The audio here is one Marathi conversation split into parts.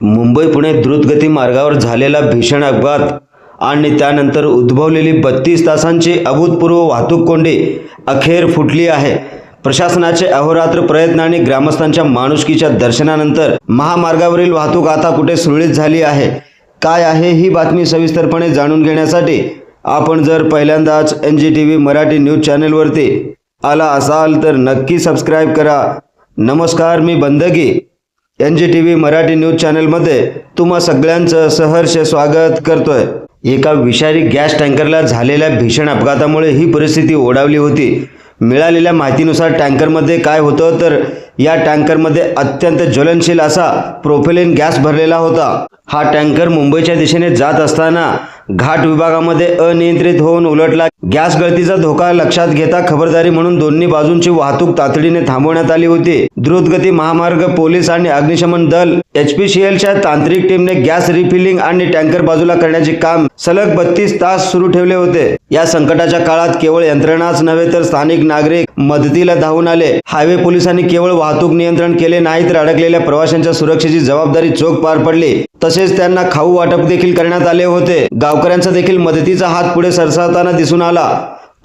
मुंबई पुणे द्रुतगती मार्गावर झालेला भीषण अपघात आणि त्यानंतर उद्भवलेली बत्तीस तासांची अभूतपूर्व वाहतूक कोंडी अखेर फुटली आहे. प्रशासनाचे अहोरात्र प्रयत्न आणि ग्रामस्थांच्या माणुसकीच्या दर्शनानंतर महामार्गावरील वाहतूक आता कुठे सुरळीत झाली आहे? काय आहे ही बातमी सविस्तरपणे जाणून घेण्यासाठी आपण जर पहिल्यांदाच N G T V Marathi news चॅनेलवरती आला असाल तर नक्की सबस्क्राईब करा. नमस्कार मी Bandagi. N G T V Marathi news चॅनलमध्ये तुम्हा सगळ्यांचं सहर्ष स्वागत करतोय. एका विषारी गॅस टँकरला झालेल्या भीषण अपघातामुळे ही परिस्थिती ओढावली होती. मिळालेल्या माहितीनुसार टँकरमध्ये काय होतं तर या टँकरमध्ये अत्यंत ज्वलनशील असा प्रोपेलिन गॅस भरलेला होता. हा टँकर मुंबईच्या दिशेने जात असताना घाट विभागामध्ये अनियंत्रित होऊन उलटला. गॅस गळतीचा धोका लक्षात घेता खबरदारी म्हणून दोन्ही बाजूंची वाहतूक तातडीने थांबवण्यात आली होती. द्रुतगती महामार्ग पोलीस आणि अग्निशमन दल एचपीसीएलच्या तांत्रिक टीमने गॅस रिफिलिंग आणि टँकर बाजूला करण्याचे काम सलग बत्तीस तास सुरू ठेवले होते. या संकटाच्या काळात केवळ यंत्रणाच नव्हे तर स्थानिक नागरिक मदतीला धावून आले. हायवे पोलिसांनी केवळ वाहतूक नियंत्रण केले नाही तर अडकलेल्या प्रवाशांच्या सुरक्षेची जबाबदारी चोख पार पडली. तसेच त्यांना खाऊ वाटप देखील करण्यात आले होते. गावकऱ्यांचा देखील मदतीचा हात पुढे सरसावताना दिसून आला.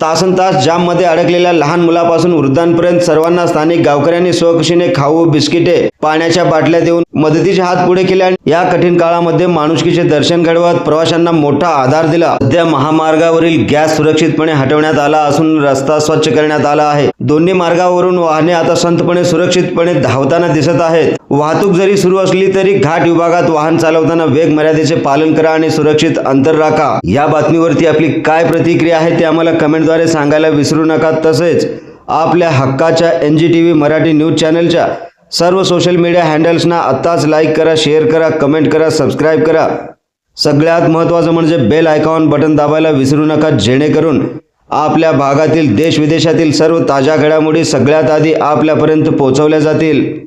तासन तास जाममध्ये अडकलेल्या लहान मुलापासून वृद्धांपर्यंत सर्वांना स्थानिक गावकऱ्यांनी स्वखुशीने खाऊ बिस्किटे पाण्याच्या बाटल्या देऊन मदतीचे हात पुढे केले आणि या कठीण काळामध्ये माणुसकीचे दर्शन घडवत प्रवाशांना मोठा आधार दिला. सध्या महामार्गावरील गॅस सुरक्षितपणे हटवण्यात आला असून रस्ता स्वच्छ करण्यात आला आहे. दोन्ही मार्गावरून वाहने आता संतपणे सुरक्षितपणे धावताना दिसत आहेत. वाहतूक जरी सुरू असली तरी घाट विभागात वाहन चालवताना वेग मर्यादेचे पालन करा आणि सुरक्षित अंतर राखा. या बातमीवरती आपली काय प्रतिक्रिया आहे ते आम्हाला कमेंटद्वारे सांगायला विसरू नका. तसेच आपल्या हक्काच्या N G T V Marathi news चॅनलच्या सर्व सोशल मीडिया हँडल्सना आत्ताच लाईक करा शेअर करा कमेंट करा सबस्क्राईब करा. सगळ्यात महत्त्वाचं म्हणजे बेल आयकॉन बटन दाबायला विसरू नका जेणेकरून आपल्या भागातील देश विदेशातील सर्व ताज्या घडामोडी सगळ्यात आधी आपल्यापर्यंत पोहोचवल्या जातील.